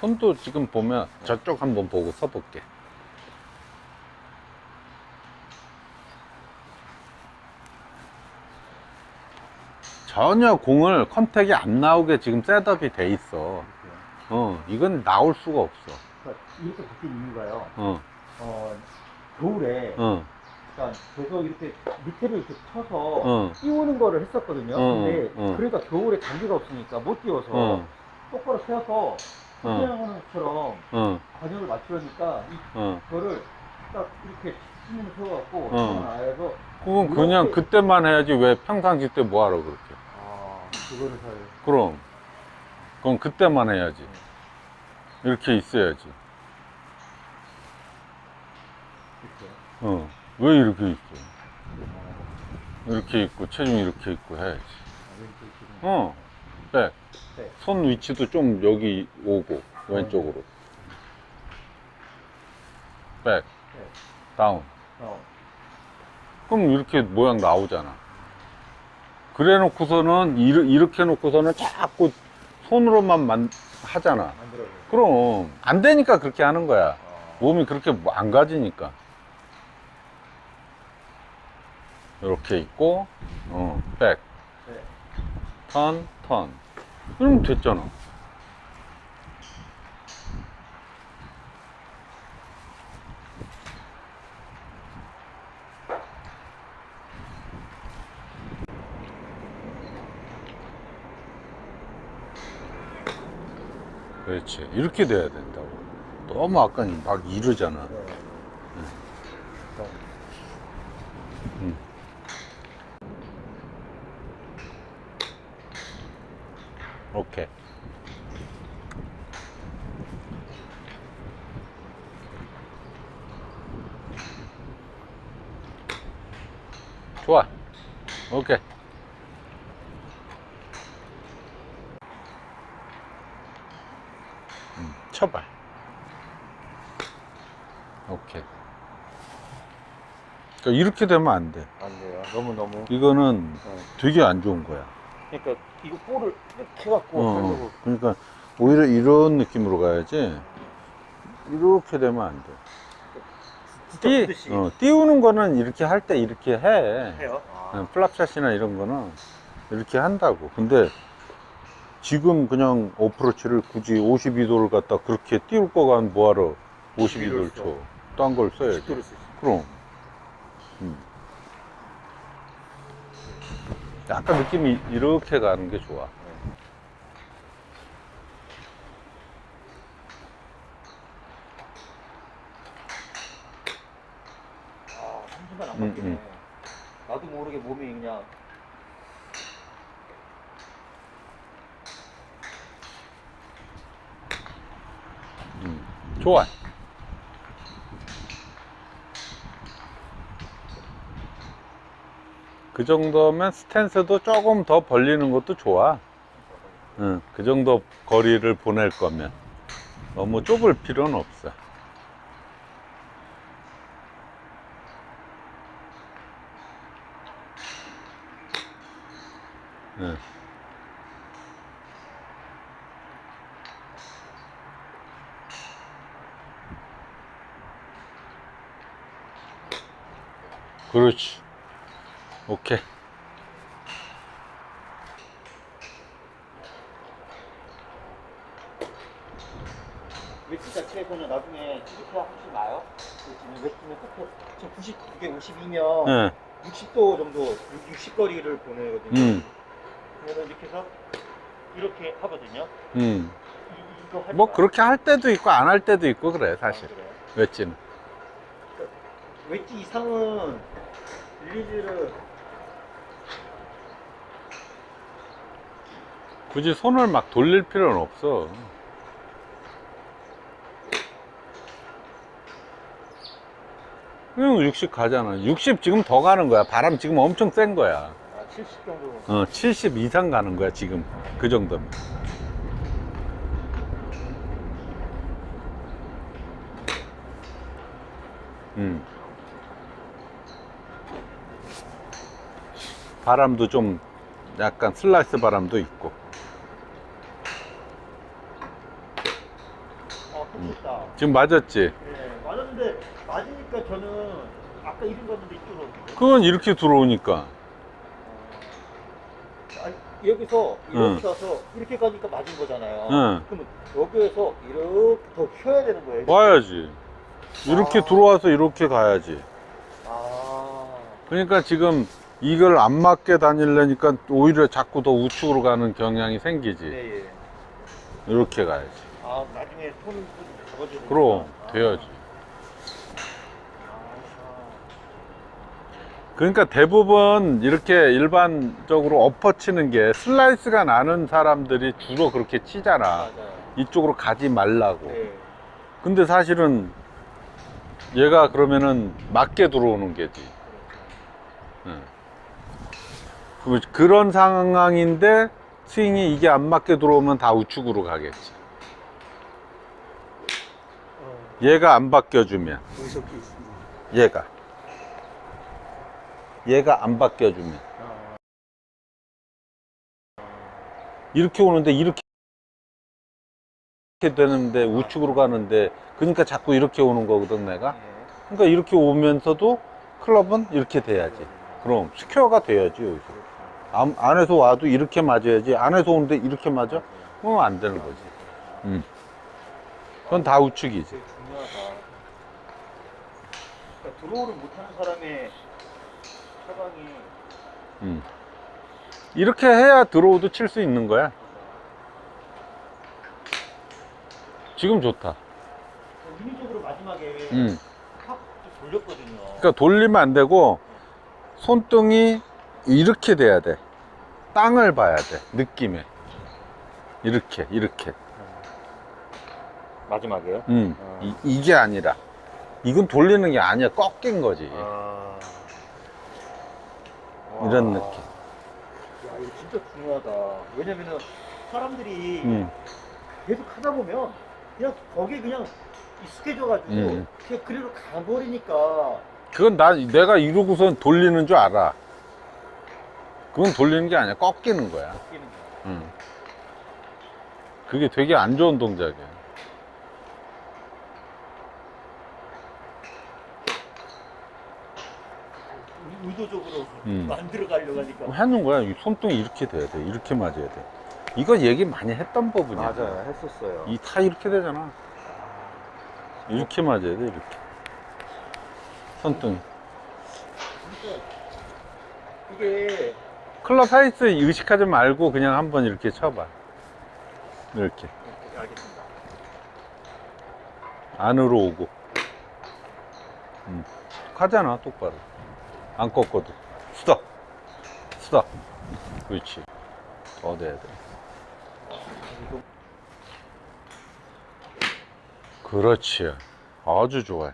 손도 지금 보면 저쪽 한번 보고 서볼게. 전혀 공을 컨택이 안 나오게 지금 셋업이 돼 있어. 어, 이건 나올 수가 없어. 그러니까 이렇게 바뀐 이유가요. 어, 어, 겨울에 어, 그러니까 계속 이렇게 밑에를 이렇게 쳐서 어, 띄우는 거를 했었거든요. 어, 근데 어. 그러니까 겨울에 단기가 없으니까 못 띄워서 어, 똑바로 세워서 어, 그냥 것처럼 어, 관역을 맞추려니까 어. 이거를 딱 이렇게 치는 세워갖고 어. 어. 나야서 그건 그냥 그때만 해야지 왜 평상시 때 뭐하러 그렇게. 아 그거를 사요. 그럼. 그건 그때만 해야지. 이렇게 있어야지. 이렇게. 어. 왜 이렇게 있어? 이렇게 있고, 체중 이렇게 있고 해야지. 아, 왼쪽 지금. 어. 백. 네. 손 위치도 좀 여기 오고, 왼쪽으로. 백. 네. 다운. 어. 그럼 이렇게 모양 나오잖아. 그래 놓고서는, 이렇게 놓고서는 자꾸 손으로만 만, 하잖아. 만들어요. 그럼, 안 되니까 그렇게 하는 거야. 아. 몸이 그렇게 뭐안 가지니까. 이렇게 있고, 어, 백, 네. 턴, 턴. 이러면 됐잖아. 그렇지. 이렇게 돼야 된다고. 너무 아까 막 이르잖아. 네. 네. 음. 오케이. 좋아. 오케이. 음, 쳐봐. 오케이. 그러니까 이렇게 되면 안 돼. 안 돼요. 너무 너무. 이거는 어. 되게 안 좋은 거야. 그러니까 이거 볼을 이렇게 갖고 어, 하려고 그러니까 오히려 이런 느낌으로 가야지. 이렇게 되면 안 돼. 띄, 듯이 어, 띄우는 거는 이렇게 할 때 이렇게 해. 해요. 아. 어, 플랍샷이나 이런 거는 이렇게 한다고. 근데 지금 그냥 어프로치를 굳이 52도를 갖다 그렇게 띄울 거가 뭐하러 52도를 쳐. 딴 걸 써야지. 10도를 쓰시. 그럼. 약간 느낌이 이렇게 가는 게 좋아. 아, 한 순간 안 음, 바뀌네. 음. 나도 모르게 몸이 그냥 음. 좋아. 그 정도면 스탠스도 조금 더 벌리는 것도 좋아. 응, 그 정도 거리를 보낼 거면. 너무 좁을 필요는 없어. 응. 그렇지. 오케이. 웨지 자체에서는 나중에 TDP가 훨씬 나요. 그 지금 90, 이게 52면 응, 60도 정도 60 거리를 보내거든요. 응, 그래서 이렇게 해서 이렇게 하거든요. 응. 이, 이거 할뭐때 그렇게 할 때도 있고 안 할 때도 있고 그래 아, 사실 그래요? 웨지는 웨지 이상은 릴리즈를 굳이 손을 막 돌릴 필요는 없어. 그냥 60 가잖아. 60 지금 더 가는 거야. 바람 지금 엄청 센 거야. 아, 70 정도 어, 70 이상 가는 거야 지금. 그 정도면. 음. 바람도 좀 약간 슬라이스 바람도 있고 했었다. 지금 맞았지? 네, 맞았는데 맞으니까 저는 아까 이름 갔는데 이쪽으로 어떻게? 그건 이렇게 들어오니까. 아니, 여기서 응. 이렇게 가서 이렇게 가니까 맞은 거잖아요. 응. 그러면 여기에서 이렇게 더 휘어야 되는 거예요. 와야지. 이렇게 아. 들어와서 이렇게 가야지. 아, 그러니까 지금 이걸 안 맞게 다니려니까 오히려 자꾸 더 우측으로 가는 경향이 생기지. 네, 예. 이렇게 가야지. 아, 나중에 손을 잡아주는. 그럼 돼야지. 그러니까 대부분 이렇게 일반적으로 엎어치는 게 슬라이스가 나는 사람들이 주로 그렇게 치잖아. 맞아요. 이쪽으로 가지 말라고. 네. 근데 사실은 얘가 그러면은 맞게 들어오는 게지. 응. 그- 그런 상황인데 스윙이 이게 안 맞게 들어오면 다 우측으로 가겠지. 어, 얘가 안 바뀌어주면. 있습니다. 얘가. 얘가 안 바뀌어주면. 아, 이렇게 오는데 이렇게 되는데 우측으로 가는데 그러니까 자꾸 이렇게 오는 거거든 내가? 네. 그러니까 이렇게 오면서도 클럽은 이렇게 돼야지. 그럼 스퀘어가 돼야지 여기서. 안, 안에서 와도 이렇게 맞아야지. 안에서 오는데 이렇게 맞아? 그러면 안 되는 거지. 음. 그건 다 우측이지 되게 중요하다. 그러니까 드로우를 못하는 사람의 차방이 음. 이렇게 해야 들어오도 칠 수 있는 거야 지금 좋다 인위적으로 마지막에 음. 확 돌렸거든요. 그러니까 돌리면 안 되고 손등이 이렇게 돼야 돼. 땅을 봐야 돼. 느낌에. 이렇게 이렇게. 마지막에요? 음. 아. 이, 게 아니라 이건 돌리는 게 아니야. 꺾인 거지. 아. 이런 와. 느낌. 야, 이거 진짜 중요하다. 왜냐면은 사람들이 음. 계속 하다 보면 그냥 거기에 그냥 익숙해져가지고 음. 그냥 그리로 가버리니까 그건 나 내가 이러고선 돌리는 줄 알아. 그건 돌리는 게 아니야. 꺾이는 거야. 바뀌는 거야. 음. 그게 되게 안 좋은 동작이야. 의- 의도적으로 음. 만들어 가려고 하니까. 하는 거야. 이 손등이 이렇게 돼야 돼. 이렇게 맞아야 돼. 이거 얘기 많이 했던 부분이야. 했었어요. 이다 이렇게 되잖아. 이렇게 맞아야 돼, 이렇게. 손등이. 이게 클럽 사이즈 의식하지 말고 그냥 한번 이렇게 쳐봐. 이렇게. 네, 알겠습니다. 안으로 오고. 음. 가잖아, 똑바로. 안 꺾어도. 스톱. 스톱. 그렇지. 더 돼야 돼. 그렇지. 아주 좋아요.